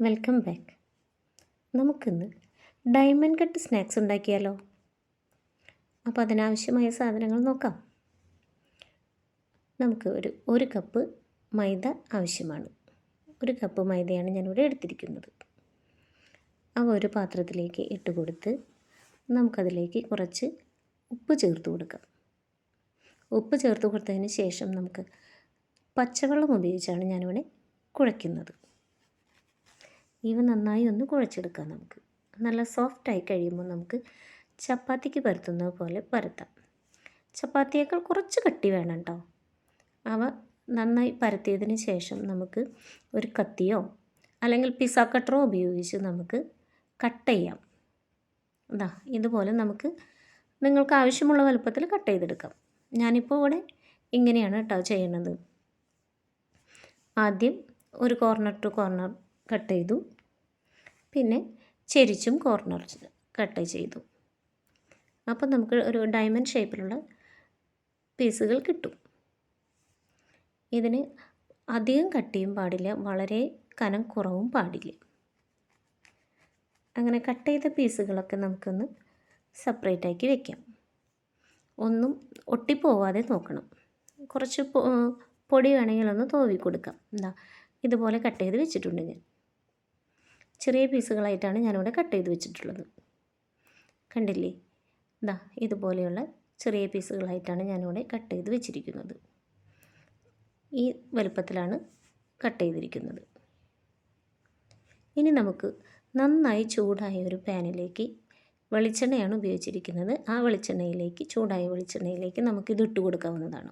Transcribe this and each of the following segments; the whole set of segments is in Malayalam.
Welcome back. നമുക്കിന്ന് ഡയമണ്ട് കട്ട് സ്നാക്സ് ഉണ്ടാക്കിയാലോ? അപ്പോൾ അതിനാവശ്യമായ സാധനങ്ങൾ നോക്കാം. നമുക്ക് ഒരു ഒരു കപ്പ് മൈദ ആവശ്യമാണ്. ഒരു കപ്പ് മൈദയാണ് ഞാനിവിടെ എടുത്തിരിക്കുന്നത്. അവ ഒരു പാത്രത്തിലേക്ക് ഇട്ട് കൊടുത്ത് നമുക്കതിലേക്ക് കുറച്ച് ഉപ്പ് ചേർത്ത് കൊടുക്കാം. ഉപ്പ് ചേർത്ത് കൊടുത്തതിന് ശേഷം നമുക്ക് പച്ചവെള്ളം ഉപയോഗിച്ചാണ് ഞാനിവിടെ കുഴയ്ക്കുന്നത്. ഇവ നന്നായി ഒന്ന് കുഴച്ചെടുക്കാം നമുക്ക്. നല്ല സോഫ്റ്റായി കഴിയുമ്പോൾ നമുക്ക് ചപ്പാത്തിക്ക് പരത്തുന്നത് പോലെ പരത്താം. ചപ്പാത്തിയേക്കാൾ കുറച്ച് കട്ടി വേണം കേട്ടോ അവ നന്നായി പരത്തിയതിന് ശേഷം നമുക്ക് ഒരു കത്തിയോ അല്ലെങ്കിൽ പിസ കട്ടറോ ഉപയോഗിച്ച് നമുക്ക് കട്ട് ചെയ്യാം. അതാ ഇതുപോലെ നമുക്ക് നിങ്ങൾക്ക് ആവശ്യമുള്ള വലുപ്പത്തിൽ കട്ട് ചെയ്തെടുക്കാം. ഞാനിപ്പോൾ ഇവിടെ ഇങ്ങനെയാണ് കേട്ടോ ചെയ്യുന്നത് ആദ്യം ഒരു കോർണർ ടു കോർണർ കട്ട് ചെയ്തു. പിന്നെ ചെരിച്ചും കോർണർ കട്ട് ചെയ്തു. അപ്പോൾ നമുക്ക് ഒരു ഡയമണ്ട് ഷേപ്പിലുള്ള പീസുകൾ കിട്ടും. ഇതിന് അധികം കട്ടിയും പാടില്ല വളരെ കനം കുറവും പാടില്ല. അങ്ങനെ കട്ട് ചെയ്ത പീസുകളൊക്കെ നമുക്കൊന്ന് സെപ്പറേറ്റ് ആക്കി വെക്കാം. ഒന്നും ഒട്ടിപ്പോവാതെ നോക്കണം. കുറച്ച് പൊടി വേണമെങ്കിൽ ഒന്ന് തോവി കൊടുക്കാം. എന്താ ഇതുപോലെ കട്ട് ചെയ്ത് വെച്ചിട്ടുണ്ട് ഞാൻ. ചെറിയ പീസുകളായിട്ടാണ് ഞാനിവിടെ കട്ട് ചെയ്ത് വെച്ചിട്ടുള്ളത്. കണ്ടില്ലേ? ഇതാ ഇതുപോലെയുള്ള ചെറിയ പീസുകളായിട്ടാണ് ഞാനിവിടെ കട്ട് ചെയ്ത് വെച്ചിരിക്കുന്നത്. ഈ വലുപ്പത്തിലാണ് കട്ട് ചെയ്തിരിക്കുന്നത്. ഇനി നമുക്ക് നന്നായി ചൂടായ ഒരു പാനിലേക്ക് വെളിച്ചെണ്ണയാണ് ഉപയോഗിച്ചിരിക്കുന്നത്. ആ വെളിച്ചെണ്ണയിലേക്ക് ചൂടായ വെളിച്ചെണ്ണയിലേക്ക് നമുക്കിത് ഇട്ട് കൊടുക്കാവുന്നതാണ്.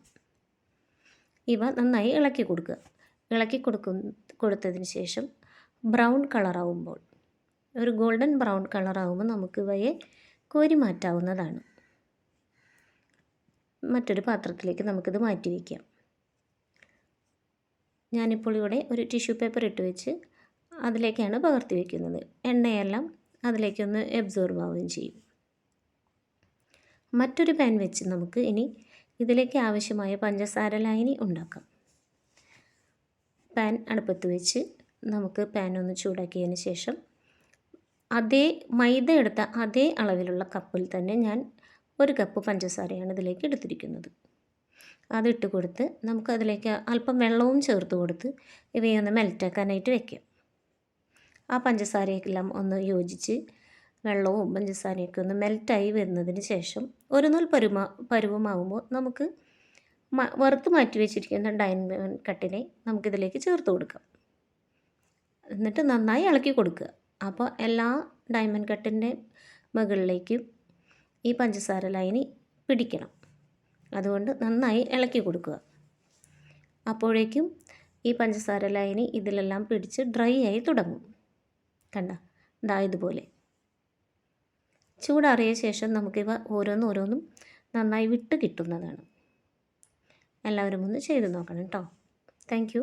ഇവ നന്നായി ഇളക്കി കൊടുക്കുക. ഇളക്കി കൊടുക്കും കൊടുത്തതിന് ശേഷം ബ്രൗൺ കളറാവുമ്പോൾ ഒരു ഗോൾഡൻ ബ്രൗൺ കളറാവുമ്പോൾ നമുക്ക് ഇവയെ കോരി മാറ്റാവുന്നതാണ്. മറ്റൊരു പാത്രത്തിലേക്ക് നമുക്കിത് മാറ്റി വയ്ക്കാം. ഞാനിപ്പോൾ ഇവിടെ ഒരു ടിഷ്യൂ പേപ്പർ ഇട്ട് വെച്ച് അതിലേക്കാണ് പകർത്തി വയ്ക്കുന്നത് എണ്ണയെല്ലാം അതിലേക്കൊന്ന് എബ്സോർബ് ആവുകയും ചെയ്യും. മറ്റൊരു പാൻ വെച്ച് നമുക്ക് ഇനി ഇതിലേക്ക് ആവശ്യമായ പഞ്ചസാര ലായനി ഉണ്ടാക്കാം. പാൻ അടുപ്പത്ത് വെച്ച് നമുക്ക് പാൻ ഒന്ന് ചൂടാക്കിയതിന് ശേഷം അതേ മൈദ എടുത്ത അതേ അളവിലുള്ള കപ്പിൽ തന്നെ ഞാൻ ഒരു കപ്പ് പഞ്ചസാരയാണ് ഇതിലേക്ക് എടുത്തിരിക്കുന്നത്. അതിട്ട് കൊടുത്ത് നമുക്കതിലേക്ക് അല്പം വെള്ളവും ചേർത്ത് കൊടുത്ത് ഇവയെ ഒന്ന് മെൽറ്റാക്കാനായിട്ട് വെക്കാം. ആ പഞ്ചസാരയെല്ലാം ഒന്ന് യോജിച്ച് വെള്ളവും പഞ്ചസാരയൊക്കെ ഒന്ന് മെൽറ്റായി വരുന്നതിന് ശേഷം ഒരു നൂൽ പരുമ പരുവമാകുമ്പോൾ നമുക്ക് വറുത്ത് മാറ്റി വെച്ചിരിക്കുന്ന ഡൈൻ കട്ടിനെ നമുക്കിതിലേക്ക് ചേർത്ത് കൊടുക്കാം. എന്നിട്ട് നന്നായി ഇളക്കി കൊടുക്കുക. അപ്പോൾ എല്ലാ ഡയമണ്ട് കട്ടിന്റെ മുകളിലേക്കും ഈ പഞ്ചസാര ലൈനി പിടിക്കണം. അതുകൊണ്ട് നന്നായി ഇളക്കി കൊടുക്കുക. അപ്പോഴേക്കും ഈ പഞ്ചസാര ലൈനി ഇതിലെല്ലാം പിടിച്ച് ഡ്രൈ ആയി തുടങ്ങും. കണ്ട? ഇതാ ഇതുപോലെ. ചൂടാറിയ ശേഷം നമുക്കിവ ഓരോന്നോരോന്നും ഓരോന്നും നന്നായി വിട്ട് കിട്ടുന്നതാണ്. എല്ലാവരും ഒന്ന് ചെയ്ത് നോക്കണം കേട്ടോ താങ്ക്